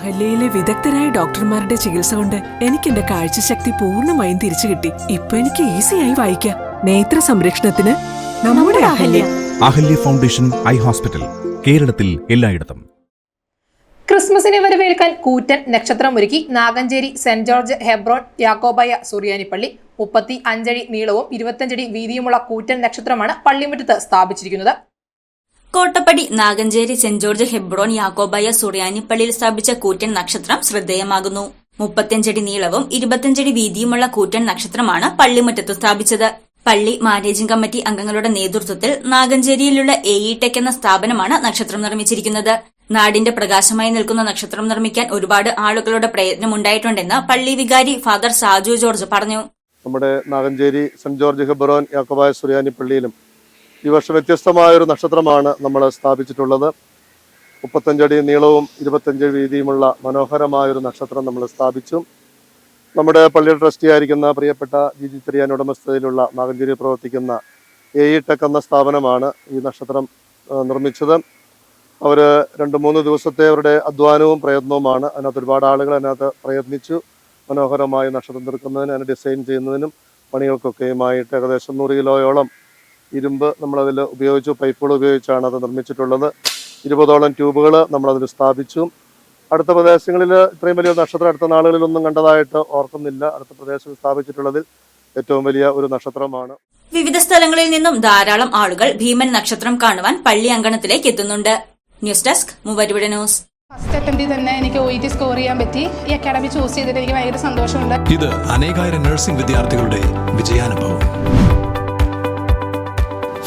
അഹല്യയിലെ വിദഗ്ധരായ ഡോക്ടർമാരുടെ ചികിത്സ കൊണ്ട് എനിക്ക് എന്റെ കാഴ്ചശക്തി പൂർണമായും തിരിച്ചു കിട്ടി. ഇപ്പൊ എനിക്ക് ഈസിയായി വായിക്കാം. നേത്ര സംരക്ഷണത്തിന് നമ്മുടെ Ahalya. Ahalya. Foundation eye hospital കേരളത്തിൽ എല്ലായിടത്തും. ക്രിസ്മസിനെ വരവേൽക്കാൻ കൂറ്റൻ നക്ഷത്രം ഒരുക്കി Naganchery saint George Hebron Yakobaya സൂര്യാനിപ്പള്ളി മുപ്പത്തി അഞ്ചടി നീളവും ഇരുപത്തഞ്ചടി വീതിയുമുള്ള കൂറ്റൻ നക്ഷത്രമാണ് പള്ളിമുറ്റത്ത് സ്ഥാപിച്ചിരിക്കുന്നത്. Kottappady Naganchery saint George Hebron Yakobaya സുറിയാനിപ്പള്ളിയിൽ സ്ഥാപിച്ച കൂറ്റൻ നക്ഷത്രം ശ്രദ്ധേയമാകുന്നു. മുപ്പത്തിയഞ്ചടി നീളവും ഇരുപത്തിയഞ്ചടി വീതിയുമുള്ള കൂറ്റൻ നക്ഷത്രമാണ് പള്ളിമുറ്റത്ത് സ്ഥാപിച്ചത്. പള്ളി മാനേജിംഗ് കമ്മിറ്റി അംഗങ്ങളുടെ നേതൃത്വത്തിൽ നാഗഞ്ചേരിയിലുള്ള എ ഇ ടെക് എന്ന സ്ഥാപനമാണ് നക്ഷത്രം നിർമ്മിച്ചിരിക്കുന്നത്. നാടിന്റെ പ്രകാശമായി നിൽക്കുന്ന നക്ഷത്രം നിർമ്മിക്കാൻ ഒരുപാട് ആളുകളുടെ പ്രയത്നമുണ്ടായിട്ടുണ്ടെന്ന് പള്ളി വികാരി ഫാദർ സാജു ജോർജ് പറഞ്ഞു. നമ്മുടെ Naganchery saint George Hebron Yakobaya Suriyani പള്ളിയിലും ഈ വർഷം വ്യത്യസ്തമായ ഒരു നക്ഷത്രമാണ് നമ്മൾ സ്ഥാപിച്ചിട്ടുള്ളത്. മുപ്പത്തഞ്ചടി നീളവും ഇരുപത്തഞ്ച് വീതിയുമുള്ള മനോഹരമായൊരു നക്ഷത്രം നമ്മൾ സ്ഥാപിച്ചു. നമ്മുടെ പള്ളി ട്രസ്റ്റി ആയിരിക്കുന്ന പ്രിയപ്പെട്ട ജി ജി തെരിയാൻ ഉടമസ്ഥതയിലുള്ള നാഗഞ്ചേരി പ്രവർത്തിക്കുന്ന എ ഇ ടെക് എന്ന സ്ഥാപനമാണ് ഈ നക്ഷത്രം നിർമ്മിച്ചത്. അവർ രണ്ട് മൂന്ന് ദിവസത്തെ അവരുടെ അധ്വാനവും പ്രയത്നവുമാണ് അതിനകത്ത് ഒരുപാട് ആളുകൾ അതിനകത്ത് പ്രയത്നിച്ചു. മനോഹരമായ നക്ഷത്രം തീർക്കുന്നതിന് അതിന് ഡിസൈൻ ചെയ്യുന്നതിനും പണികൾക്കൊക്കെയുമായിട്ട് ഏകദേശം നൂറ് കിലോയോളം ഇരുമ്പ് നമ്മളതിൽ ഉപയോഗിച്ചു പൈപ്പുകൾ ഉപയോഗിച്ചാണ് അത് നിർമ്മിച്ചിട്ടുള്ളത്. ഇരുപതോളം ട്യൂബുകൾ നമ്മളതിൽ സ്ഥാപിച്ചു. അടുത്ത പ്രദേശങ്ങളിൽ ഇത്രയും വലിയ നക്ഷത്രം അടുത്ത നാളുകളിലൊന്നും കണ്ടതായിട്ട് ഓർക്കുന്നില്ല. അടുത്ത പ്രദേശം സ്ഥാപിച്ചിട്ടുള്ളതിൽ ഏറ്റവും വലിയ ഒരു നക്ഷത്രമാണ്. വിവിധ സ്ഥലങ്ങളിൽ നിന്നും ധാരാളം ആളുകൾ ഭീമൻ നക്ഷത്രം കാണുവാൻ പള്ളി അങ്കണത്തിലേക്ക് എത്തുന്നുണ്ട്. ന്യൂസ് ഡെസ്ക് മൂവരുവിടെ ന്യൂസ്. ഫസ്റ്റ് അറ്റംപ്റ്റിൽ തന്നെ എനിക്ക് ഒ ടി സ്കോർ ചെയ്യാൻ പറ്റി. ഈ അക്കാഡമി ചൂസ് ചെയ്തിട്ട് എനിക്ക് ഭയങ്കര സന്തോഷമുണ്ട്. ഇത് അനേകായിരം നഴ്സിംഗ് വിദ്യാർത്ഥികളുടെ വിജയാനുഭവം.